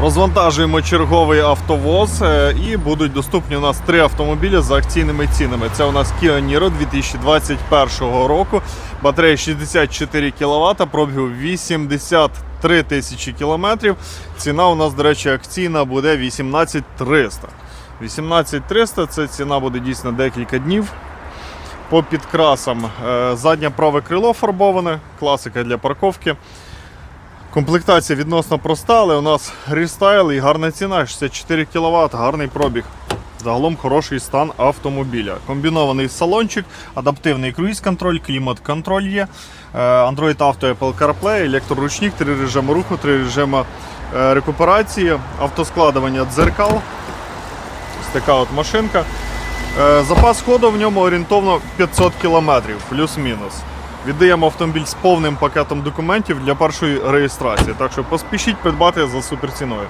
Розвантажуємо черговий автовоз е, і будуть доступні у нас три автомобілі за акційними цінами. Це у нас Kia Niro 2021 року, батарея 64 кВт, пробігу 83 тисячі кілометрів. Ціна у нас, до речі, акційна буде 18300. 18300 це ціна буде дійсно декілька днів. По підкрасам е, заднє праве крило фарбоване, класика для парковки. Комплектація відносно проста, але у нас рестайл і гарна ціна 64 кВт, гарний пробіг. Загалом хороший стан автомобіля. Комбінований салончик, адаптивний круїз-контроль, клімат-контроль є, е, Android Auto, Apple CarPlay, електроручник, три режими руху, три режими е, рекуперації, автоскладування дзеркал. Ось така от машинка. Е, Запас ходу в ньому орієнтовно 500 км, плюс-мінус. Віддаємо автомобіль з повним пакетом документів для першої реєстрації. Так що поспішіть придбати за суперціною.